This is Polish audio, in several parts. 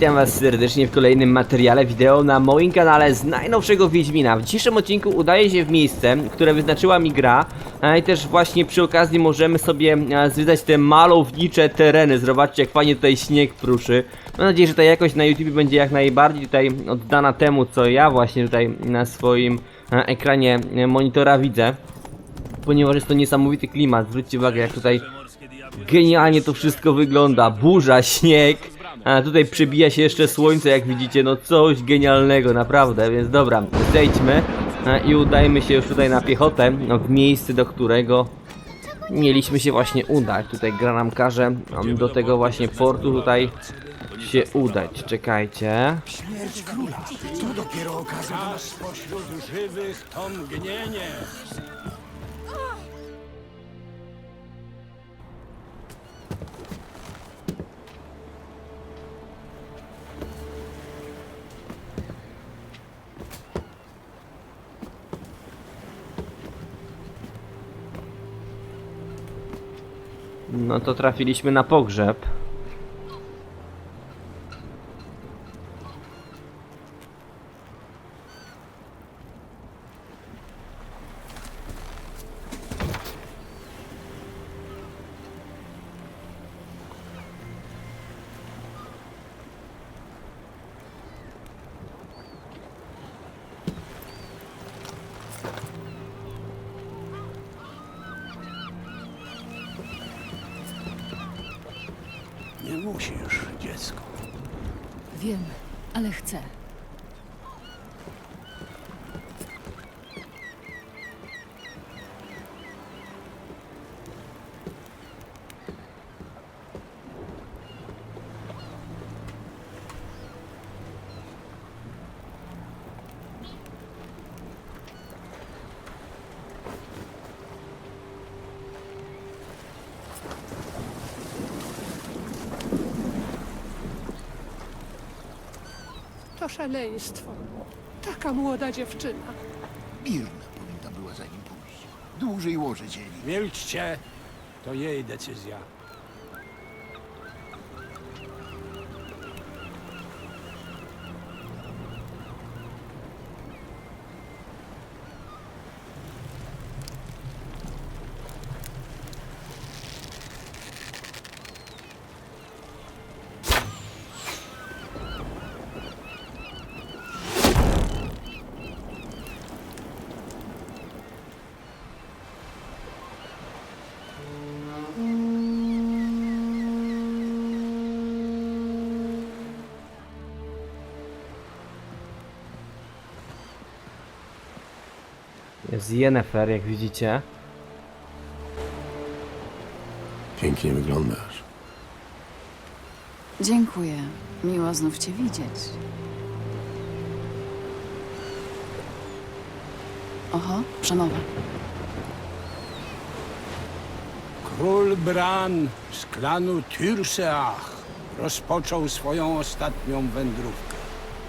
Witam was serdecznie w kolejnym materiale wideo na moim kanale z najnowszego Wiedźmina. W dzisiejszym odcinku udaję się w miejsce, które wyznaczyła mi gra i też właśnie przy okazji możemy sobie zwiedzać te malownicze tereny. Zobaczcie jak fajnie tutaj śnieg pruszy. Mam nadzieję, że ta jakość na YouTube będzie jak najbardziej tutaj oddana temu, co ja właśnie tutaj na swoim ekranie e, monitora widzę. Ponieważ jest to niesamowity klimat. Zwróćcie uwagę jak tutaj Genialnie to wszystko wygląda. Burza, śnieg. A tutaj przebija się jeszcze słońce, jak widzicie. No coś genialnego, naprawdę. Więc dobra, zejdźmy i udajmy się już tutaj na piechotę, no, w miejsce, do którego mieliśmy się właśnie udać. Tutaj gra nam każe do tego właśnie portu tutaj się udać. Czekajcie. Śmierć króla. To dopiero okazja. Aż pośród żywych to. No to trafiliśmy na pogrzeb. Nie musisz, dziecko. Wiem, ale chcę. To szaleństwo. Taka młoda dziewczyna. Birna powinna była za nim pójść. Dłużej łoże dzieli. Milczcie, to jej decyzja. Jest Yennefer, jak widzicie. Pięknie wyglądasz. Dziękuję. Miło znów cię widzieć. Oho, przemowa. Król Bran z klanu Tyrseach rozpoczął swoją ostatnią wędrówkę.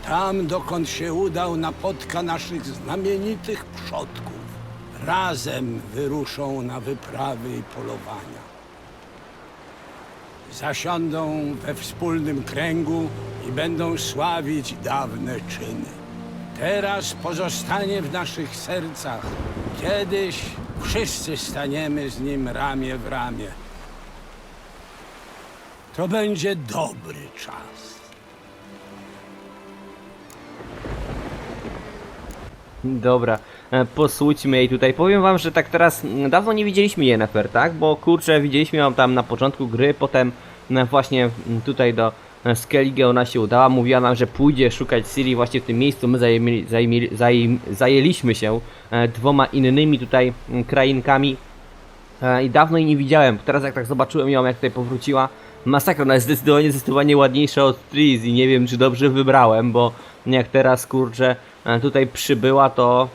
Tam, dokąd się udał, napotka naszych znamienitych przodków. Razem wyruszą na wyprawy i polowania. Zasiądą we wspólnym kręgu i będą sławić dawne czyny. Teraz pozostanie w naszych sercach. Kiedyś wszyscy staniemy z nim ramię w ramię. To będzie dobry czas. Dobra, e, posłuchajmy jej tutaj. Powiem wam, że tak teraz dawno nie widzieliśmy Yennefer, tak? Bo kurczę, widzieliśmy ją tam na początku gry, potem właśnie tutaj do e, Skellige ona się udała. Mówiła nam, że pójdzie szukać Ciri właśnie w tym miejscu. My zajęliśmy się e, dwoma innymi tutaj krainkami. I dawno jej nie widziałem. Teraz jak tak zobaczyłem ją, jak tutaj powróciła, masakra, ona jest zdecydowanie, zdecydowanie ładniejsza od Tris i nie wiem, czy dobrze wybrałem, bo jak teraz, kurczę, tutaj przybyła, to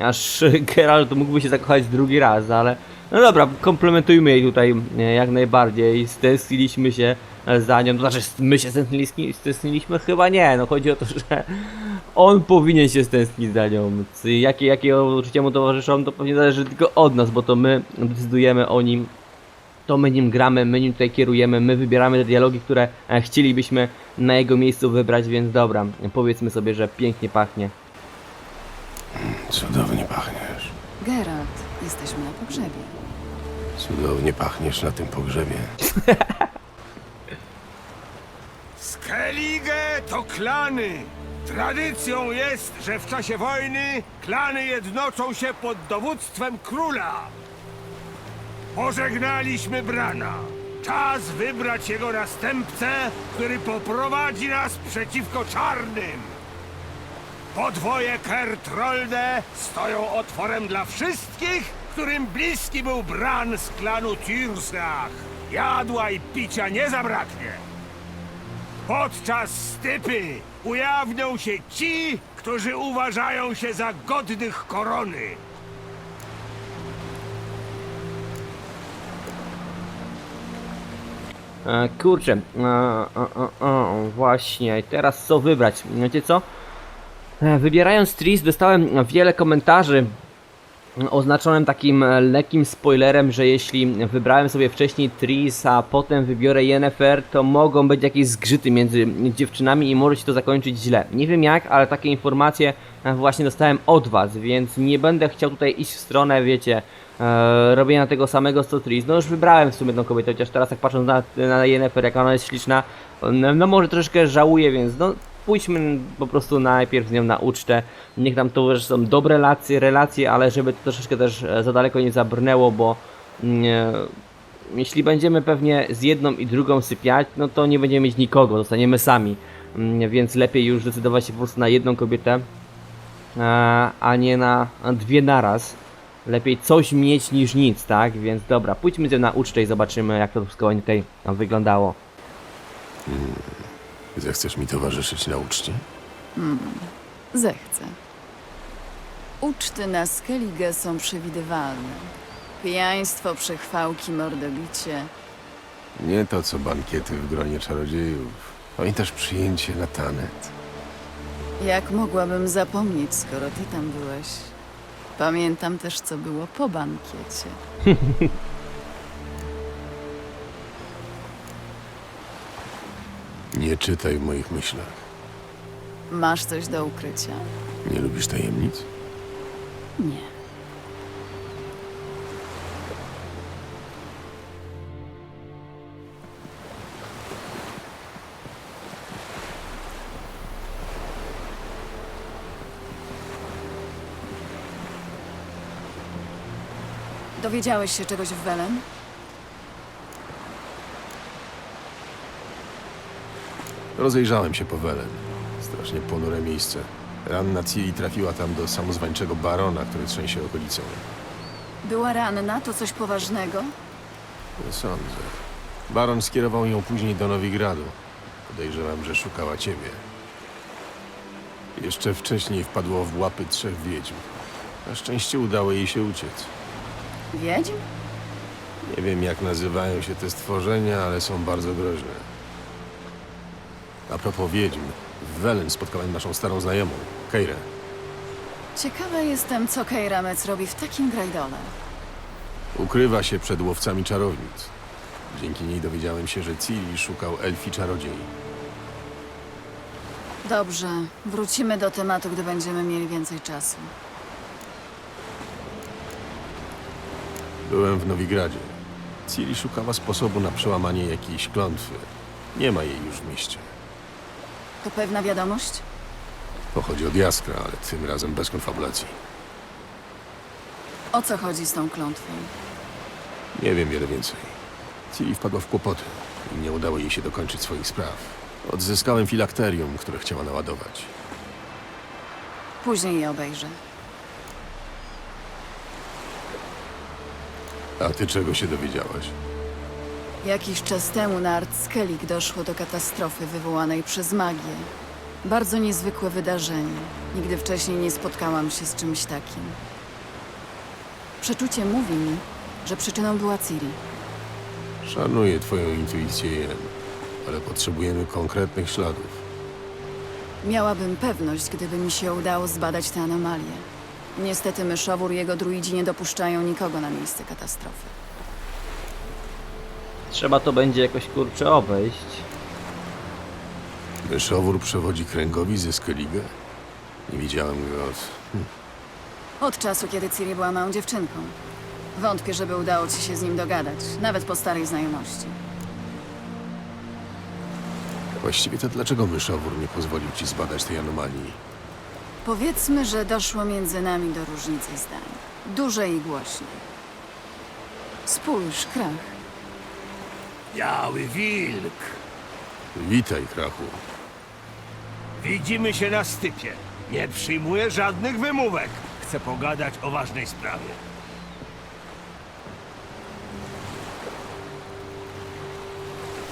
aż Geralt mógłby się zakochać drugi raz, ale no dobra, komplementujmy jej tutaj e, jak najbardziej, stęskniliśmy się e, za nią, to znaczy my się stęskniliśmy? Chyba nie, no chodzi o to, że on powinien się stęsknić za nią. Jakie, jakie uczucia mu towarzyszą, to pewnie zależy tylko od nas, bo to my decydujemy o nim to my nim gramy, my nim tutaj kierujemy, my wybieramy te dialogi, które e, chcielibyśmy na jego miejscu wybrać, więc dobra, powiedzmy sobie, że pięknie pachnie. Cudownie pachniesz. Geralt, jesteśmy na pogrzebie. Cudownie pachniesz na tym pogrzebie. Skellige to klany. Tradycją jest, że w czasie wojny klany jednoczą się pod dowództwem króla. Pożegnaliśmy Brana. Czas wybrać jego następcę, który poprowadzi nas przeciwko czarnym. Podwoje Kertrolde stoją otworem dla wszystkich, którym bliski był Bran z klanu Tyrsach. Jadła i picia nie zabraknie. Podczas stypy ujawnią się ci, którzy uważają się za godnych korony. E, kurczę, e, e, e, e, właśnie, teraz co wybrać? Wiecie co? E, Wybierając Tris dostałem wiele komentarzy oznaczonym takim e, lekkim spoilerem, że jeśli wybrałem sobie wcześniej Tris, a potem wybiorę Yennefer, to mogą być jakieś zgrzyty między dziewczynami i może się to zakończyć źle. Nie wiem jak, ale takie informacje e, właśnie dostałem od was, więc nie będę chciał tutaj iść w stronę, wiecie, e, robienia tego samego co Tris. No już wybrałem w sumie tą kobietę, chociaż teraz jak patrząc na, na Yennefer, jak ona jest śliczna, no, no może troszeczkę żałuję, więc no pójdźmy po prostu najpierw z nią na ucztę. Niech nam to są dobre relacje, relacje, ale żeby to troszeczkę też e, za daleko nie zabrnęło, bo mm, e, jeśli będziemy pewnie z jedną i drugą sypiać, no to nie będziemy mieć nikogo, zostaniemy sami. Mm, Więc lepiej już zdecydować się po prostu na jedną kobietę, a- a nie na dwie naraz. Lepiej coś mieć niż nic, tak? Więc dobra, pójdźmy na ucztę i zobaczymy jak to wszystko tutaj wyglądało. Zechcesz mi towarzyszyć na uczcie? Zechcę. Uczty na Skellige są przewidywalne. Pijaństwo, przechwałki, mordobicie. Nie to, co bankiety w gronie czarodziejów. Pamiętasz przyjęcie na tanet? Jak mogłabym zapomnieć, skoro ty tam byłeś? Pamiętam też, co było po bankiecie. Nie czytaj w moich myślach. Masz coś do ukrycia? Nie lubisz tajemnic? Nie. Dowiedziałeś się czegoś w Welen? Rozejrzałem się po Welen. Strasznie ponure miejsce. Ranna Ciri trafiła tam do samozwańczego barona, który trzęsie okolicą. Była ranna, to coś poważnego? Nie sądzę. Baron skierował ją później do Nowigradu. Podejrzewam, że szukała ciebie. Jeszcze wcześniej wpadło w łapy trzech wiedźm. Na szczęście udało jej się uciec. Wiedźm? Nie wiem, jak nazywają się te stworzenia, ale są bardzo groźne. A propos wiedźm, w Welen spotkałem naszą starą znajomą, Keirę. Ciekawa jestem, co Kejramec robi w takim grajdole. Ukrywa się przed łowcami czarownic. Dzięki niej dowiedziałem się, że Ciri szukał elfi czarodziei. Dobrze, wrócimy do tematu, gdy będziemy mieli więcej czasu. Byłem w Nowigradzie. Ciri szukała sposobu na przełamanie jakiejś klątwy. Nie ma jej już w mieście. To pewna wiadomość? Pochodzi od Jaskra, ale tym razem bez konfabulacji. O co chodzi z tą klątwą? Nie wiem wiele więcej. Ciri wpadła w kłopoty i nie udało jej się dokończyć swoich spraw. Odzyskałem filakterium, które chciała naładować. Później je obejrzę. A ty czego się dowiedziałaś? Jakiś czas temu na Artskelik doszło do katastrofy wywołanej przez magię. Bardzo niezwykłe wydarzenie. Nigdy wcześniej nie spotkałam się z czymś takim. Przeczucie mówi mi, że przyczyną była Ciri. Szanuję twoją intuicję, Jen, ale potrzebujemy konkretnych śladów. Miałabym pewność, gdyby mi się udało zbadać tę anomalię. Niestety myszowór i jego druidzi nie dopuszczają nikogo na miejsce katastrofy. Trzeba to będzie jakoś kurczę obejść. Myszowór przewodzi kręgowi ze Skellige? Nie widziałem go od... Od czasu, kiedy Ciri była małą dziewczynką. Wątpię, żeby udało ci się z nim dogadać, nawet po starej znajomości. Właściwie to dlaczego myszowór nie pozwolił ci zbadać tej anomalii? Powiedzmy, że doszło między nami do różnicy zdań. Dużej i głośnej. Spójrz, krach. Biały wilk. Witaj, Krachu. Widzimy się na stypie. Nie przyjmuję żadnych wymówek. Chcę pogadać o ważnej sprawie.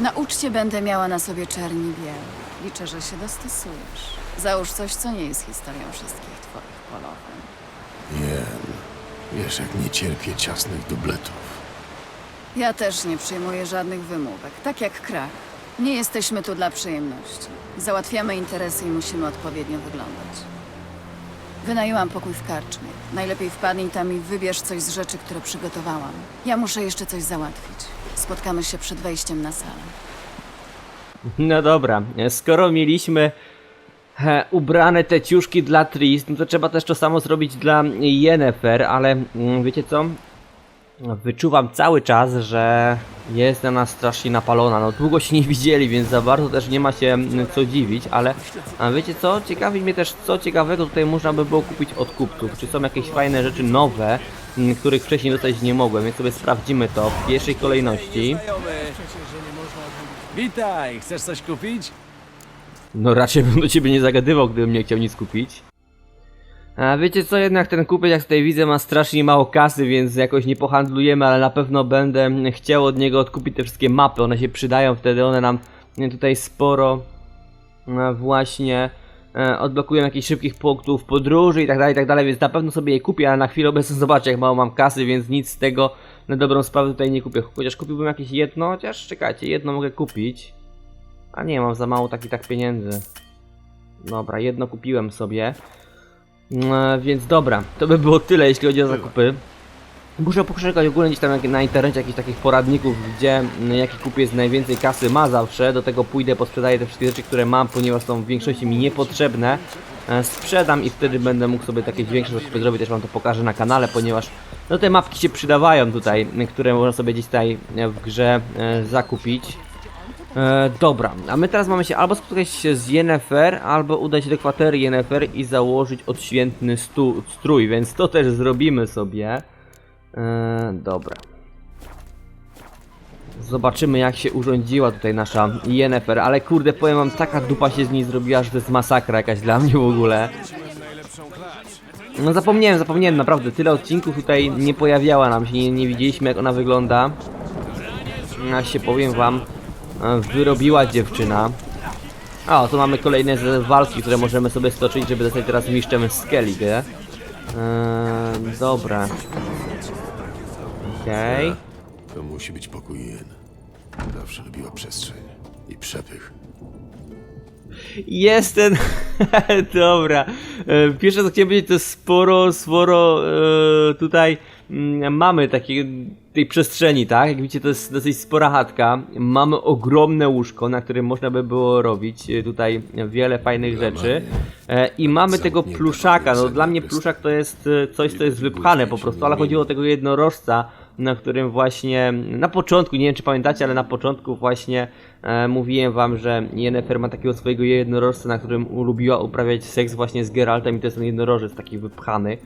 Na uczcie będę miała na sobie czerni biel. Liczę, że się dostosujesz. Załóż coś, co nie jest historią wszystkich twoich polowań. Jen, wiesz jak nie cierpię ciasnych dubletów. Ja też nie przyjmuję żadnych wymówek, tak jak krach. Nie jesteśmy tu dla przyjemności. Załatwiamy interesy i musimy odpowiednio wyglądać. Wynajęłam pokój w karczmie. Najlepiej wpadnij tam i wybierz coś z rzeczy, które przygotowałam. Ja muszę jeszcze coś załatwić. Spotkamy się przed wejściem na salę. No dobra, skoro mieliśmy e, ubrane te ciuszki dla Tris, no to trzeba też to samo zrobić dla Yennefer, ale mm, wiecie co? Wyczuwam cały czas, że jest na nas strasznie napalona. No długo się nie widzieli, więc za bardzo też nie ma się co dziwić, ale a wiecie co? Ciekawi mnie też, co ciekawego tutaj można by było kupić od kupców. Czy są jakieś fajne rzeczy nowe, których wcześniej dostać nie mogłem, więc sobie sprawdzimy to w pierwszej kolejności. Witaj, chcesz coś kupić? No raczej bym do ciebie nie zagadywał, gdybym nie chciał nic kupić. A wiecie co, jednak ten kupiec, jak tutaj widzę, ma strasznie mało kasy, więc jakoś nie pohandlujemy, ale na pewno będę chciał od niego odkupić te wszystkie mapy. One się przydają, wtedy one nam e, tutaj sporo e, właśnie e, odblokują jakichś szybkich punktów podróży i tak dalej, i tak dalej, więc na pewno sobie je kupię, ale na chwilę obecną zobaczę, jak mało mam kasy, więc nic z tego na dobrą sprawę tutaj nie kupię. Chociaż kupiłbym jakieś jedno, chociaż czekajcie, jedno mogę kupić. A nie, mam za mało takich tak pieniędzy. Dobra, jedno kupiłem sobie. E, więc dobra, to by było tyle, jeśli chodzi o zakupy. Muszę poszukać ogólnie gdzieś tam jak- na internecie jakichś takich poradników, gdzie mm, jaki kupiec najwięcej kasy ma zawsze. Do tego pójdę, posprzedaję te wszystkie rzeczy, które mam, ponieważ są w większości mi niepotrzebne. E, Sprzedam i wtedy będę mógł sobie takie większe zakupy zrobić, też wam to pokażę na kanale, ponieważ no te mapki się przydawają tutaj, m, które można sobie gdzieś tutaj e, w grze e, zakupić. E, dobra, a my teraz mamy się albo spotkać się z Yennefer, albo udać się do kwatery Yennefer i założyć odświętny stu, strój, więc to też zrobimy sobie. E, dobra. Zobaczymy jak się urządziła tutaj nasza Yennefer, ale kurde powiem wam, taka dupa się z niej zrobiła, że to jest masakra jakaś dla mnie w ogóle. No zapomniałem, zapomniałem naprawdę, tyle odcinków tutaj nie pojawiała nam się, nie, nie widzieliśmy jak ona wygląda. Ja się powiem wam, wyrobiła dziewczyna. A, tu mamy kolejne z- walki, które możemy sobie stoczyć, żeby zostać teraz mistrzem Skellige. Eee, dobra. Okej. To musi być pokój Jen. Zawsze lubiła przestrzeń i przepych. Jest ten... Dobra. E, Pierwsze co chciałem powiedzieć to sporo, sporo e, tutaj mamy takiej tej przestrzeni, tak? Jak widzicie to jest dosyć spora chatka. Mamy ogromne łóżko, na którym można by było robić e, tutaj wiele fajnych rzeczy. E, I mamy tego pluszaka. No dla mnie pluszak to jest e, coś, co jest wypchane po prostu, ale chodziło o tego jednorożca, na którym właśnie na początku, nie wiem czy pamiętacie, ale na początku właśnie e, mówiłem wam, że Yennefer ma takiego swojego jednorożca, na którym lubiła uprawiać seks właśnie z Geraltem i to jest ten jednorożec taki wypchany.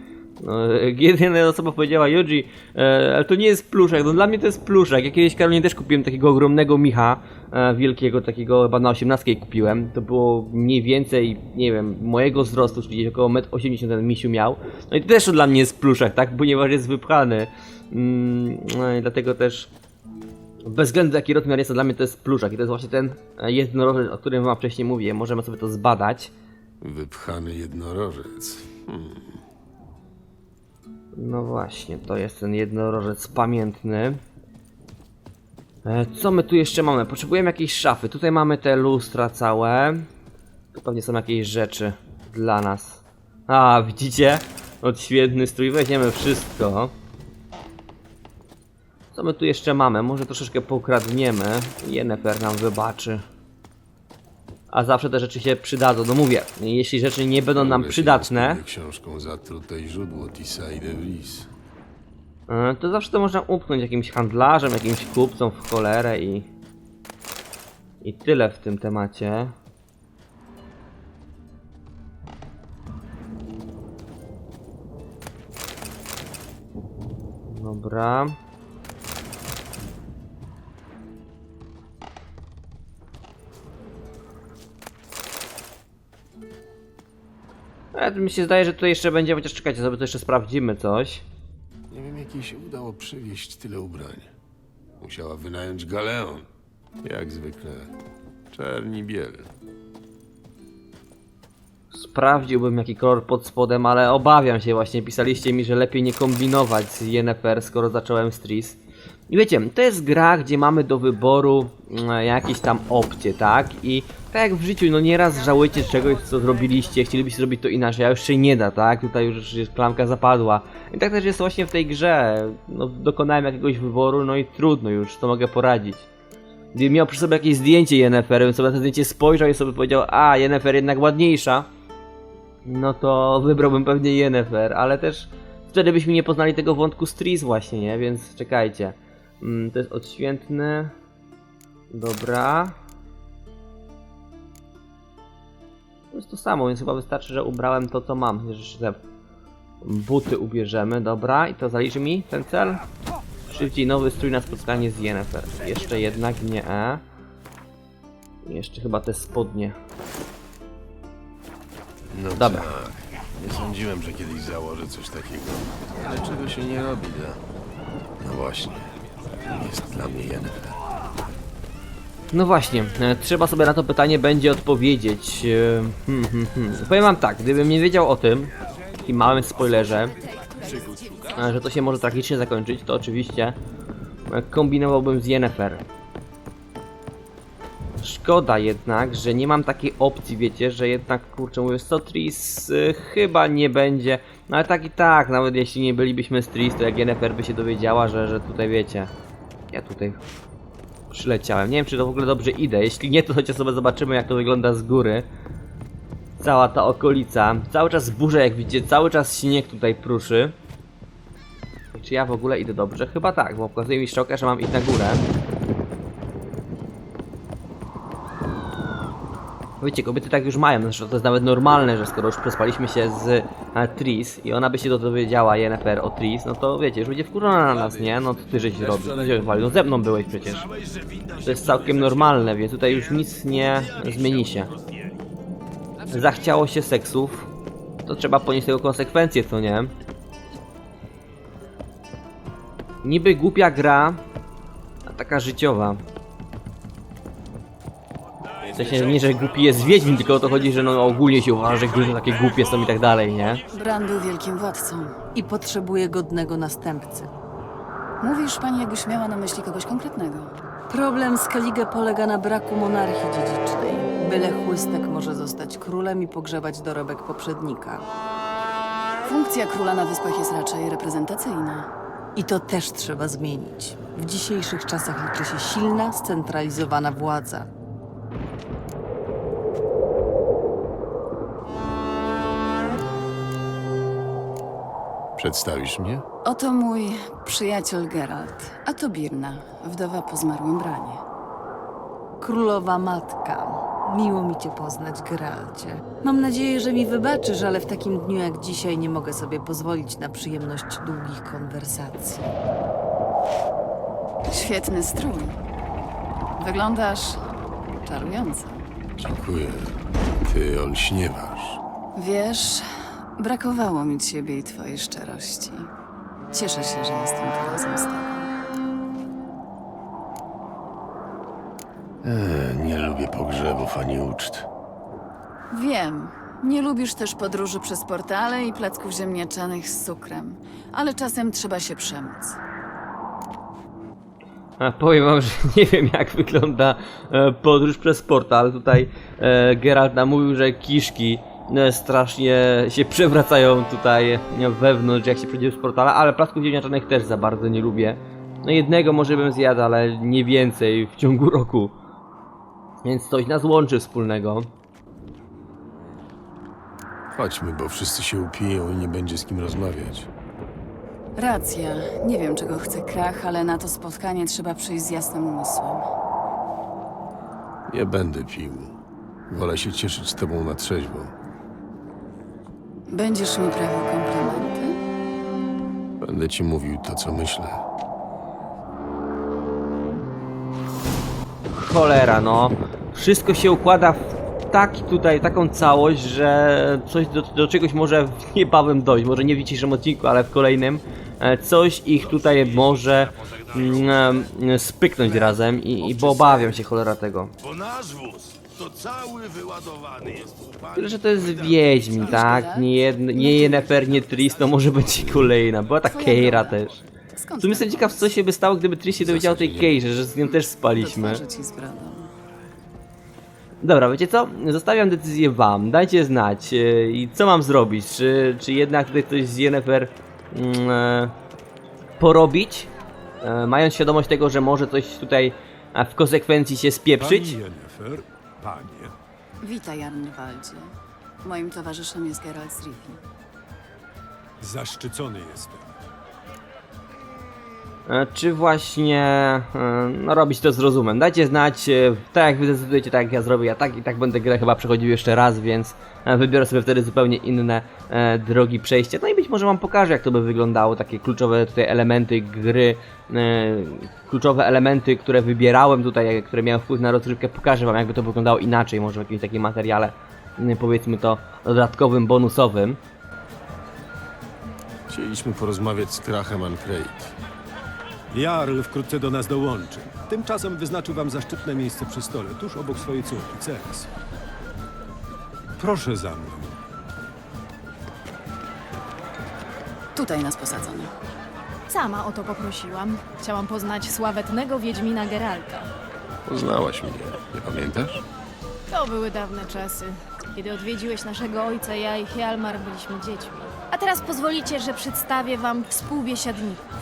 No, e, Jedyna osoba powiedziała, Yoji, e, ale to nie jest pluszak, no dla mnie to jest pluszak. Ja kiedyś Karolinie też kupiłem takiego ogromnego micha, e, wielkiego, takiego chyba na 18 kupiłem. To było mniej więcej, nie wiem, mojego wzrostu, czyli około 1,80 m ten misiu miał. No i to też dla mnie jest pluszak, tak, ponieważ jest wypchany. Mm, no dlatego też bez względu jaki rozmiar jest, to dla mnie to jest pluszak i to jest właśnie ten e, jednorożec, o którym wam wcześniej mówiłem. Możemy sobie to zbadać. Wypchany jednorożec. No właśnie, to jest ten jednorożec pamiętny. E, Co my tu jeszcze mamy? Potrzebujemy jakiejś szafy. Tutaj mamy te lustra całe. Tu pewnie są jakieś rzeczy dla nas. A, widzicie? Odświętny strój. Weźmiemy wszystko. Co my tu jeszcze mamy? Może troszeczkę pokradniemy. Yennefer nam wybaczy. A zawsze te rzeczy się przydadzą. No mówię, jeśli rzeczy nie będą nam przydatne, książką zatrute i źródło Tisa i de Vries. e, to zawsze to można upchnąć jakimś handlarzem, jakimś kupcom w cholerę i... I tyle w tym temacie. Dobra. Ale mi się zdaje, że tutaj jeszcze będzie, chociaż czekajcie, sobie to jeszcze sprawdzimy coś. Nie wiem, jak jej się udało przywieźć tyle ubrań. Musiała wynająć galeon. Jak zwykle. Czerni biel. Sprawdziłbym jaki kolor pod spodem, ale obawiam się właśnie. Pisaliście mi, że lepiej nie kombinować z Yennefer, skoro zacząłem z Tris. I wiecie, to jest gra, gdzie mamy do wyboru mm, jakieś tam opcje, tak? I tak jak w życiu, no nieraz żałujecie czegoś, co zrobiliście, chcielibyście zrobić to inaczej, a już się nie da, tak? Tutaj już jest klamka zapadła. I tak też jest właśnie w tej grze. No, dokonałem jakiegoś wyboru, no i trudno już, co mogę poradzić. Gdybym miał przy sobie jakieś zdjęcie Yennefer, bym sobie na to zdjęcie spojrzał i sobie powiedział, a Yennefer jednak ładniejsza, no to wybrałbym pewnie Yennefer, ale też wtedy byśmy nie poznali tego wątku z Tris właśnie, nie? Więc czekajcie. Mm, to jest odświętny. Dobra. To jest to samo, więc chyba wystarczy, że ubrałem to, co mam. Jeszcze te buty ubierzemy, dobra. I to zaliczy mi ten cel? Szybciej nowy strój na spotkanie z Yennefer. Jeszcze jednak nie. E. Jeszcze chyba te spodnie. No Dobra. tak. Nie sądziłem, że kiedyś założę coś takiego. Ale czego się nie robi dla... No właśnie. Jest dla mnie Yennefer. No właśnie, e, trzeba sobie na to pytanie będzie odpowiedzieć. e, Hmm, hmm, hmm. Powiem wam tak, gdybym nie wiedział o tym, i małym spoilerze, e, że to się może tragicznie zakończyć, to oczywiście kombinowałbym z Yennefer. Szkoda jednak, że nie mam takiej opcji, wiecie, że jednak, kurczę, mówię, co Tris y, chyba nie będzie, no ale tak i tak, nawet jeśli nie bylibyśmy z Tris, to jak Yennefer by się dowiedziała, że, że tutaj, wiecie, ja tutaj przyleciałem. Nie wiem, czy to w ogóle dobrze idę. Jeśli nie, to chociaż sobie zobaczymy, jak to wygląda z góry. Cała ta okolica. Cały czas burza, jak widzicie, cały czas śnieg tutaj pruszy. Czy ja w ogóle idę dobrze? Chyba tak, bo pokazuje mi szczokę, że mam iść na górę. Wiecie, kobiety tak już mają, zresztą to jest nawet normalne, że skoro już przespaliśmy się z e, Tris i ona by się dowiedziała, Yennefer, o Tris, no to wiecie, już będzie wkurzona na nas, nie? No to ty żeś zrobił, ty się chwalił, no ze mną byłeś przecież. To jest całkiem normalne, więc tutaj już nic nie zmieni się. Zachciało się seksów, to trzeba ponieść tego konsekwencje, co nie? Niby głupia gra, a taka życiowa. W sensie nie, że głupi jest Wiedźmin, tylko o to chodzi, że no ogólnie się uważa, że to takie głupie są i tak dalej, nie? Bran był wielkim władcą. i potrzebuje godnego następcy. Mówisz pani, jakbyś miała na myśli kogoś konkretnego. Problem z Kaligę polega na braku monarchii dziedzicznej. Byle chłystek może zostać królem i pogrzebać dorobek poprzednika. Funkcja króla na wyspach jest raczej reprezentacyjna. I to też trzeba zmienić. W dzisiejszych czasach liczy się silna, scentralizowana władza. Przedstawisz mnie? Oto mój przyjaciel Geralt, a to Birna, wdowa po zmarłym Branie. Królowa matka. Miło mi cię poznać, Geralcie. Mam nadzieję, że mi wybaczysz, ale w takim dniu jak dzisiaj nie mogę sobie pozwolić na przyjemność długich konwersacji. Świetny strój. Wyglądasz czarująco. Dziękuję. Ty olśniewasz. Wiesz, brakowało mi ciebie i twojej szczerości. Cieszę się, że jestem tu razem z tobą. E, nie lubię pogrzebów ani uczt. Wiem, nie lubisz też podróży przez portale i placków ziemniaczanych z cukrem, ale czasem trzeba się przemóc. Powiem wam, że nie wiem jak wygląda e, podróż przez portal. Tutaj e, Geralt nam mówił, że kiszki e, strasznie się przewracają tutaj wewnątrz, jak się przejdzie z portala, ale placków ziemniaczanych też za bardzo nie lubię. No jednego może bym zjadł, ale nie więcej w ciągu roku. Więc coś nas łączy wspólnego. Chodźmy, bo wszyscy się upiją i nie będzie z kim rozmawiać. Racja. Nie wiem, czego chce Krach, ale na to spotkanie trzeba przyjść z jasnym umysłem. Nie będę pił. Wolę się cieszyć z tobą na trzeźwo. Będziesz mi prawił komplementy? Będę ci mówił to, co myślę. Cholera, no. Wszystko się układa w taki tutaj, taką całość, że coś do, do czegoś może niebawem dojść. Może nie w dzisiejszym odcinku, ale w kolejnym. E, Coś ich tutaj może mm, e, spyknąć razem i, i bo obawiam się cholera tego. Bo nasz wóz to cały wyładowany jest. Tyle, że to jest Wiedźmin, tak? Nie, jedn, nie Yennefer, nie Tris, to może być kolejna. Była ta Keira też. Skąd W sumie jestem ciekaw, co się by stało, gdyby Tris się dowiedział o tej Keirze, że z nią też spaliśmy. Do twarzy ci z brodą. Dobra, wiecie co? Zostawiam decyzję wam. Dajcie znać. e, I co mam zrobić? Czy, czy jednak tutaj coś z Yennefer porobić? E, mając świadomość tego, że może coś tutaj e, w konsekwencji się spieprzyć? Jennifer, panie. Witaj, Arnwaldzie. Moim towarzyszem jest Geralt z Rivi. Zaszczycony jestem. E, czy właśnie e, no, robić to z rozumem. Dajcie znać, e, tak jak wy zdecydujecie, tak jak ja zrobię, ja tak i tak będę grę chyba przechodził jeszcze raz, więc e, wybiorę sobie wtedy zupełnie inne e, drogi przejścia. No i być może wam pokażę, jak to by wyglądało, takie kluczowe tutaj elementy gry, e, kluczowe elementy, które wybierałem tutaj, które miały wpływ na rozgrywkę, pokażę wam, jakby to wyglądało inaczej, może w jakimś takim materiale, m, powiedzmy to, dodatkowym, bonusowym. Chcieliśmy porozmawiać z Krachem Ancreit. Jarl wkrótce do nas dołączy. Tymczasem wyznaczył wam zaszczytne miejsce przy stole, tuż obok swojej córki, Ceres. Proszę za mną. Tutaj nas posadzono. Sama o to poprosiłam. Chciałam poznać sławetnego Wiedźmina Geralta. Poznałaś mnie, nie pamiętasz? To były dawne czasy. Kiedy odwiedziłeś naszego ojca, ja i Hjalmar byliśmy dziećmi. A teraz pozwolicie, że przedstawię wam współbiesiadników.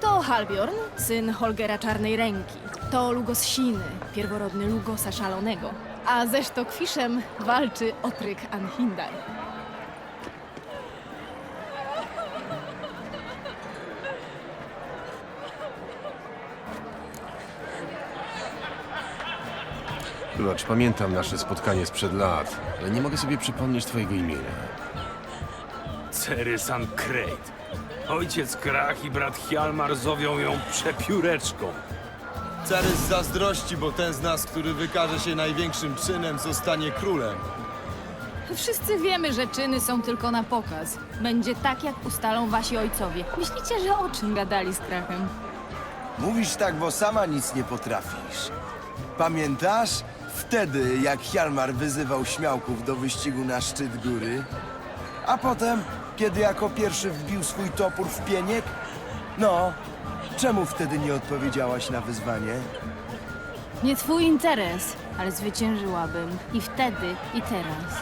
To Halbjorn, syn Holgera Czarnej Ręki. To Lugos Siny, pierworodny Lugosa Szalonego. A ze Sztokwiszem walczy Otryk Anhindar. Wybacz, pamiętam nasze spotkanie sprzed lat, ale nie mogę sobie przypomnieć twojego imienia. Cerysan Krejt. Ojciec Krach i brat Hjalmar zowią ją przepióreczką. Carys zazdrości, bo ten z nas, który wykaże się największym czynem, zostanie królem. Wszyscy wiemy, że czyny są tylko na pokaz. Będzie tak, jak ustalą wasi ojcowie. Myślicie, że o czym gadali z Krachem? Mówisz tak, bo sama nic nie potrafisz. Pamiętasz? Wtedy, jak Hjalmar wyzywał śmiałków do wyścigu na szczyt góry? A potem, kiedy jako pierwszy wbił swój topór w pieniek? No, czemu wtedy nie odpowiedziałaś na wyzwanie? Nie twój interes, ale zwyciężyłabym. I wtedy, i teraz.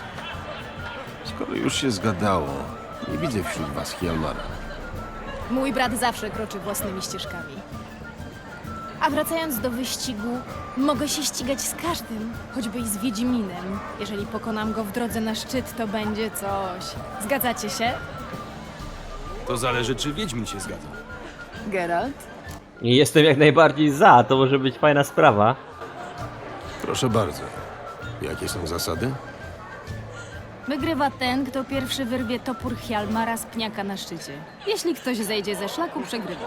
Skoro już się zgadało, nie widzę wśród was Hjalmara. Mój brat zawsze kroczy własnymi ścieżkami. A wracając do wyścigu, mogę się ścigać z każdym, choćby i z Wiedźminem. Jeżeli pokonam go w drodze na szczyt, to będzie coś. Zgadzacie się? To zależy, czy Wiedźmin się zgadza. Geralt? Jestem jak najbardziej za, to może być fajna sprawa. Proszę bardzo. Jakie są zasady? Wygrywa ten, kto pierwszy wyrwie topór Hjalmara z pniaka na szczycie. Jeśli ktoś zejdzie ze szlaku, przegrywa.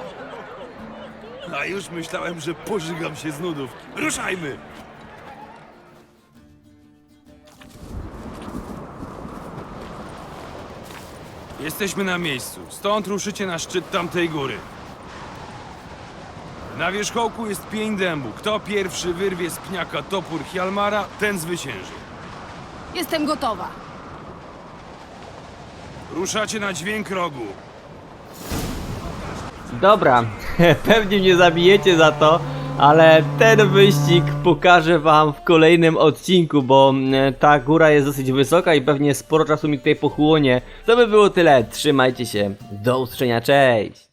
A już myślałem, że pożygam się z nudów. Ruszajmy! Jesteśmy na miejscu. Stąd ruszycie na szczyt tamtej góry. Na wierzchołku jest pień dębu. Kto pierwszy wyrwie z pniaka topór Hjalmara, ten zwycięży. Jestem gotowa. Ruszacie na dźwięk rogu. Dobra, pewnie mnie zabijecie za to, ale ten wyścig pokażę wam w kolejnym odcinku, bo mm, ta góra jest dosyć wysoka i pewnie sporo czasu mi tutaj pochłonie. To by było tyle, trzymajcie się, do usłyszenia, cześć!